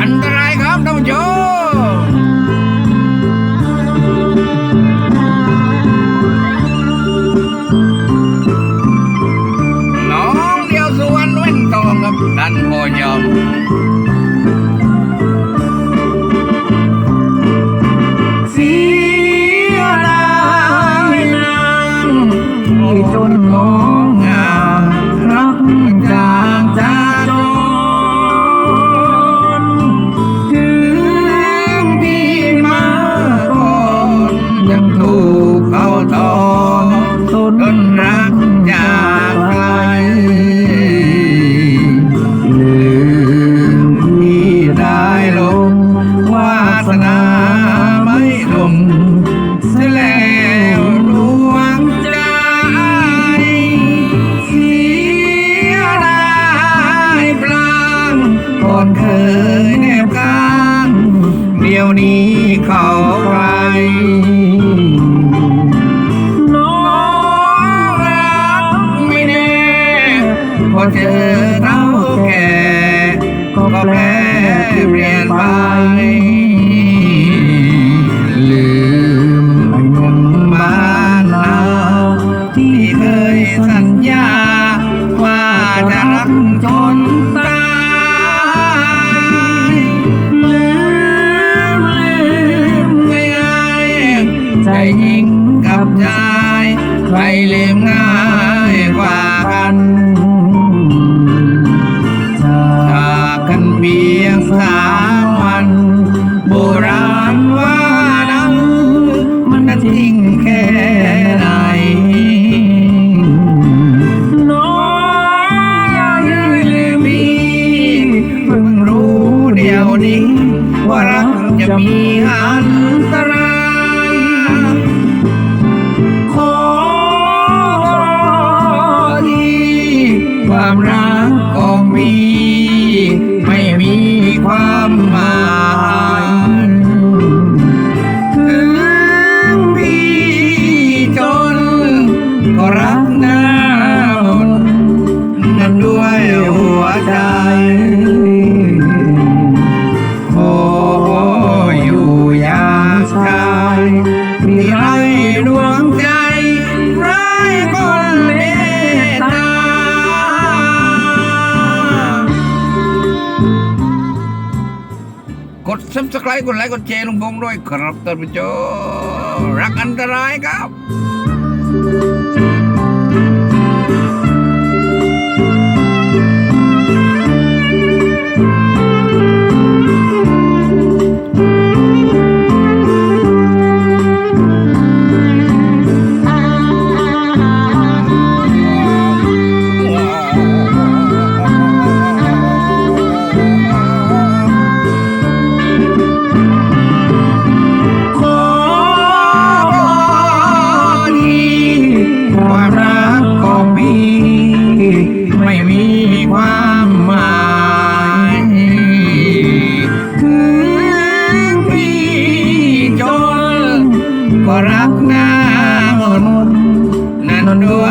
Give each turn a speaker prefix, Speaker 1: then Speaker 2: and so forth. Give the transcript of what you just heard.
Speaker 1: อันตรายครับท่านผู้ชมน้องเดียวสวนเว้นตองครับดันโพยอม
Speaker 2: เขาไกลน้องรักไม่แน่พอเจอเท่าแก่ก็แปรเปลี่ยนไป กับชายใครลืมง่ายกว่ากันจากกันเพียงสามวัน โบราณว่านั้นมันจะทิ้งแค่ไหนน้องอย่าลืมมีเพิ่งรู้เดี๋ยวนี้ ว่ารักจะมีอันตราย ความรักของมี กด
Speaker 1: subscribe กดไลค์กดแชร์ลุงพงด้วยครับท่านผู้ชมรักอันตรายครับ